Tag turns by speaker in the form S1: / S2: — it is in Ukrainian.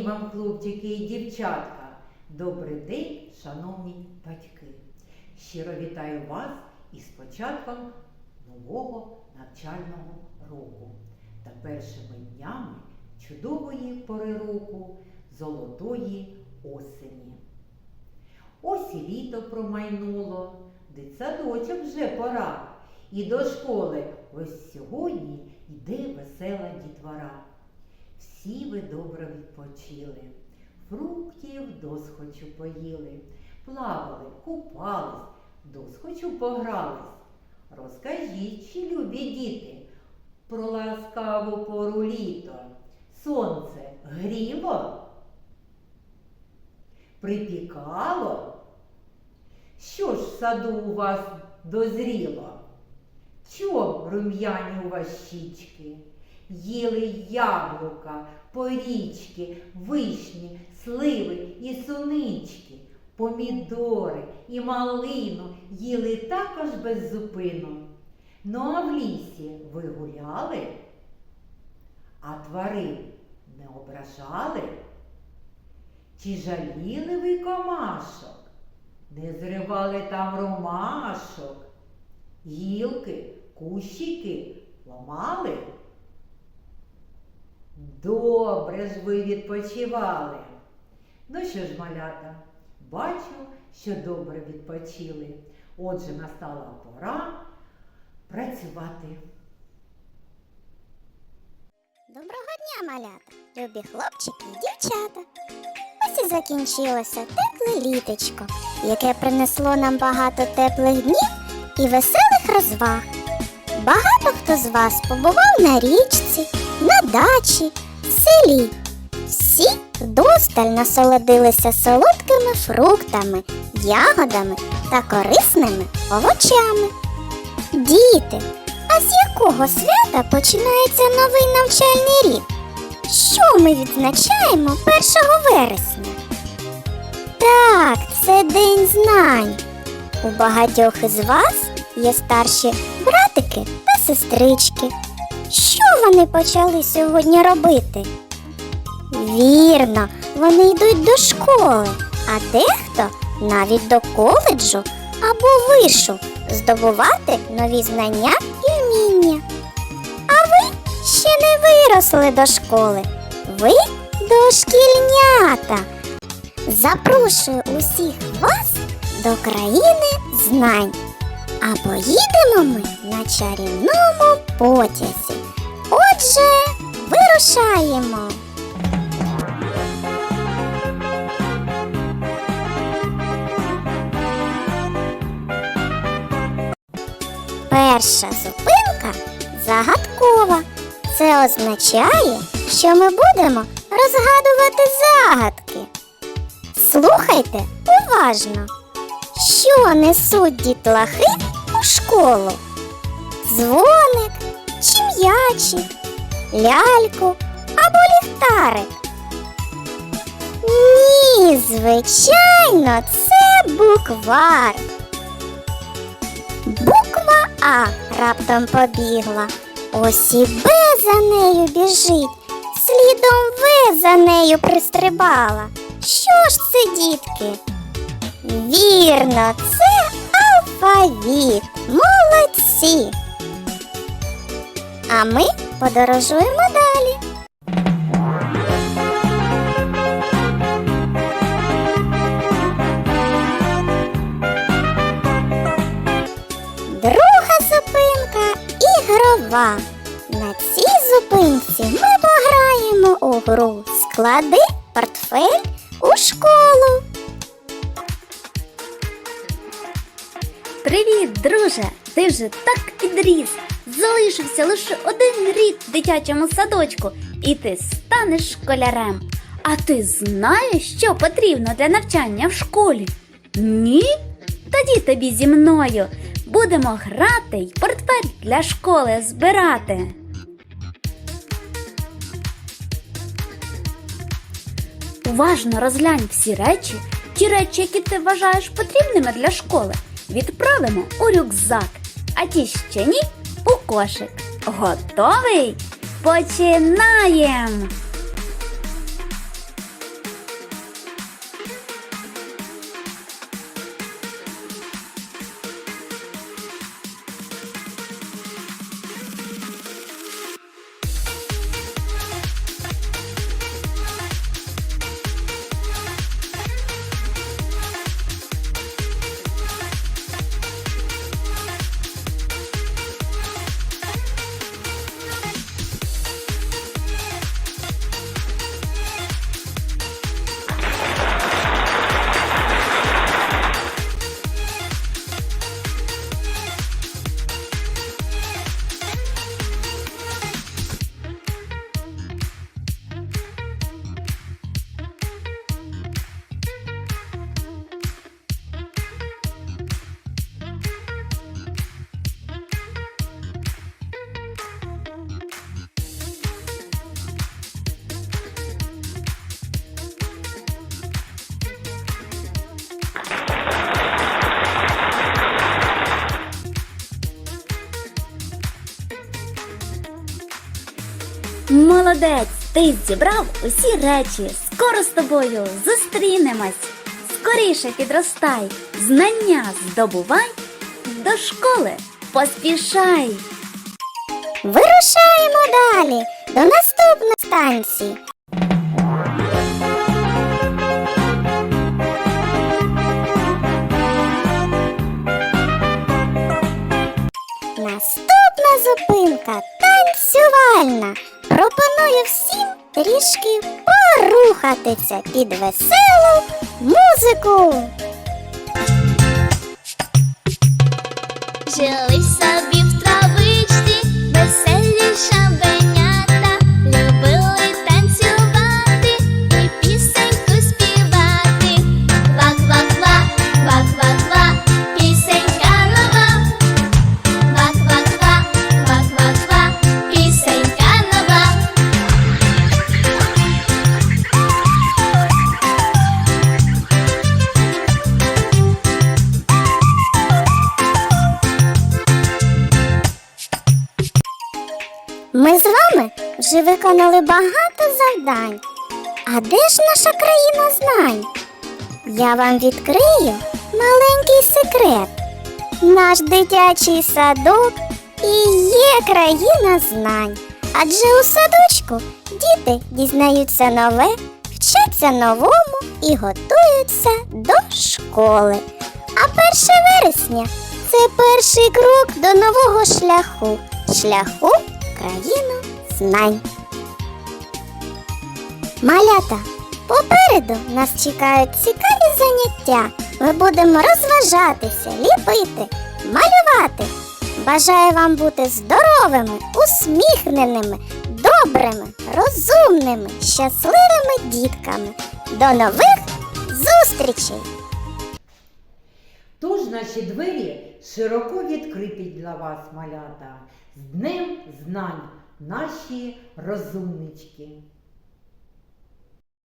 S1: вам, хлопчики і дівчатка. Добрий день, шановні батьки. Щиро вітаю вас із початком нового навчального року та першими днями чудової пори року золотої осені. Ось і літо промайнуло, дитсадочок вже пора. І до школи ось сьогодні йде весела дітвора. Всі ви добре відпочили, фруктів досхочу поїли, плавали, купались, досхочу погрались. Розкажіть, чи любі діти, про ласкаву пору літо. Сонце гріло? Припікало? Що ж в саду у вас дозріло? Чом рум'яні у вас щічки? Їли яблука, порічки, вишні, сливи і сунички, помідори і малину їли також без зупину. Ну а в лісі ви гуляли, а тварин не ображали? Чи жаліли ви комашок? Не зривали там ромашок? Гілки, кущики ламали? Добре ж ви відпочивали. Ну що ж, малята, бачу, що добре відпочили. Отже, настала пора працювати.
S2: Доброго дня, малята, любі хлопчики і дівчата. Ось і закінчилося тепле літочко, яке принесло нам багато теплих днів і веселих розваг. Багато хто з вас побував на річці, на дачі, в селі. Всі вдосталь насолодилися солодкими фруктами, ягодами та корисними овочами. Діти, а з якого свята починається новий навчальний рік? Що ми відзначаємо 1 вересня? Так, це День знань. У багатьох із вас є старші братики та сестрички. Що вони почали сьогодні робити? Вірно, вони йдуть до школи, а дехто навіть до коледжу або вишу здобувати нові знання і вміння. А ви ще не виросли до школи. Ви дошкільнята. Запрошую усіх вас до країни знань. А поїдемо ми на чарівному потязі. Отже, вирушаємо. Перша зупинка загадкова. Це означає, що ми будемо розгадувати загадки. Слухайте уважно, що несуть дітлахи у школу? Дзвоник чи м'ячик, ляльку або ліхтарик? Ні, звичайно, це буквар. Буква А раптом побігла. Ось і Б за нею біжить, слідом В за нею пристрибала. Що ж це, дітки? Вірно, це алфавіт. Молодці. А ми подорожуємо далі. Друга зупинка ігрова. На цій зупинці ми пограємо у гру Склади портфель у школу.
S3: Привіт, друже! Ти вже так підріс. Залишився лише один рік в дитячому садочку, і ти станеш школярем. А ти знаєш, що потрібно для навчання в школі? Ні? Тоді тобі зі мною будемо грати й портфель для школи збирати. Уважно розглянь всі речі, ті речі, які ти вважаєш потрібними для школи, відправимо у рюкзак, а ті ще ні у кошик. Готовий? Починаємо! Молодець, ти зібрав усі речі. Скоро з тобою зустрінемось. Скоріше підростай, знання здобувай, до школи поспішай.
S2: Вирушаємо далі до наступної станції. Трішки порухатися під веселу музику.
S4: Жили собі в травичці, веселі
S2: Ми з вами вже виконали багато завдань. А де ж наша країна знань? Я вам відкрию маленький секрет. Наш дитячий садок і є країна знань. Адже у садочку діти дізнаються нове, вчаться новому і готуються до школи. А 1 вересня це перший крок до нового шляху шляху в країну знань. Малята, попереду нас чекають цікаві заняття. Ми будемо розважатися, ліпити, малювати. Бажаю вам бути здоровими, усміхненими, добрими, розумними, щасливими дітками. До нових зустрічей!
S1: Тож наші двері широко відкриті для вас, малята. З Днем знань, наші розумнички.